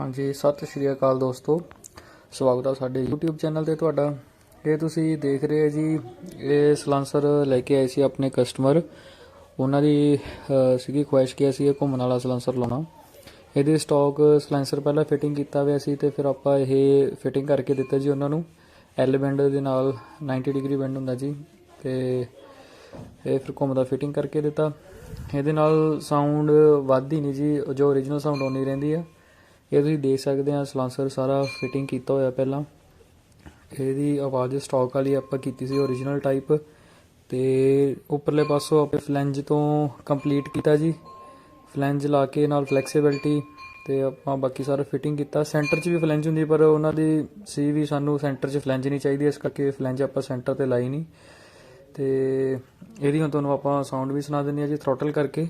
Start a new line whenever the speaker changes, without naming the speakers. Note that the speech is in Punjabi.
ਹਾਂਜੀ, ਸਤਿ ਸ਼੍ਰੀ ਅਕਾਲ ਦੋਸਤੋ। ਸਵਾਗਤ ਹੈ ਸਾਡੇ YouTube ਚੈਨਲ ਤੇ ਤੁਹਾਡਾ। ਇਹ ਤੁਸੀਂ ਦੇਖ ਰਹੇ ਹੋ ਜੀ, ਇਹ ਸਲਾਂਸਰ ਲੈ ਕੇ ਆਏ ਸੀ ਆਪਣੇ ਕਸਟਮਰ ਉਹਨਾਂ ਦੀ ਸੀਗੀ ਖੁਆਇਸ਼ ਕਿ ਅਸੀਂ ਇਹ ਘੁੰਮਣ ਵਾਲਾ ਸਲਾਂਸਰ ਲਾਉਣਾ। ਇਹਦੇ ਸਟਾਕ ਸਲਾਂਸਰ ਪਹਿਲਾਂ ਫਿਟਿੰਗ ਕੀਤਾ ਹੋਇਆ ਸੀ ਤੇ ਫਿਰ ਆਪਾਂ ਇਹ ਫਿਟਿੰਗ ਕਰਕੇ ਦਿੱਤਾ ਜੀ ਉਹਨਾਂ ਨੂੰ। ਐਲ ਬੈਂਡ ਦੇ ਨਾਲ 90 ਡਿਗਰੀ ਬੈਂਡ ਹੁੰਦਾ ਜੀ। ਤੇ ਇਹ ਫਿਰ ਘੁੰਮਦਾ ਫਿਟਿੰਗ ਕਰਕੇ ਦਿੱਤਾ। ਇਹਦੇ ਨਾਲ ਸਾਊਂਡ ਵੱਧਦੀ ਨਹੀਂ ਜੀ, ਜੋ origignal ਸਾਊਂਡ ਓਨੀ ਰਹਿੰਦੀ ਆ। ਇਹ ਤੁਸੀਂ ਦੇਖ ਸਕਦੇ ਆ, ਸਲਾਂਸਰ ਸਾਰਾ ਫਿਟਿੰਗ ਕੀਤਾ ਹੋਇਆ ਪਹਿਲਾਂ। ਇਹਦੀ ਆਵਾਜ਼ ਸਟਾਕ ਵਾਲੀ ਆਪਾਂ ਕੀਤੀ ਸੀ origignal ਟਾਈਪ ਤੇ ਉੱਪਰਲੇ ਪਾਸੋਂ ਆਪਾਂ ਫਲੈਂਜ ਤੋਂ ਕੰਪਲੀਟ ਕੀਤਾ ਜੀ। ਫਲੈਂਜ ਲਾ ਕੇ ਨਾਲ ਫਲੈਕਸੀਬਿਲਟੀ ਤੇ ਆਪਾਂ ਬਾਕੀ ਸਾਰਾ ਫਿਟਿੰਗ ਕੀਤਾ। ਸੈਂਟਰ 'ਚ ਵੀ ਫਲੈਂਜ ਹੁੰਦੀ, ਪਰ ਉਹਨਾਂ ਦੀ ਸੀ ਵੀ ਸਾਨੂੰ ਸੈਂਟਰ 'ਚ ਫਲੈਂਜ ਨਹੀਂ ਚਾਹੀਦੀ, ਇਸ ਕਰਕੇ ਫਲੈਂਜ ਆਪਾਂ ਸੈਂਟਰ ਤੇ ਲਾਈ ਨਹੀਂ। ਤੇ ਇਹਦੀ ਹੁਣ ਤੁਹਾਨੂੰ ਆਪਾਂ ਸਾਊਂਡ ਵੀ ਸੁਣਾ ਦਿੰਦੇ ਆ ਜੀ ਥਰੋਟਲ ਕਰਕੇ।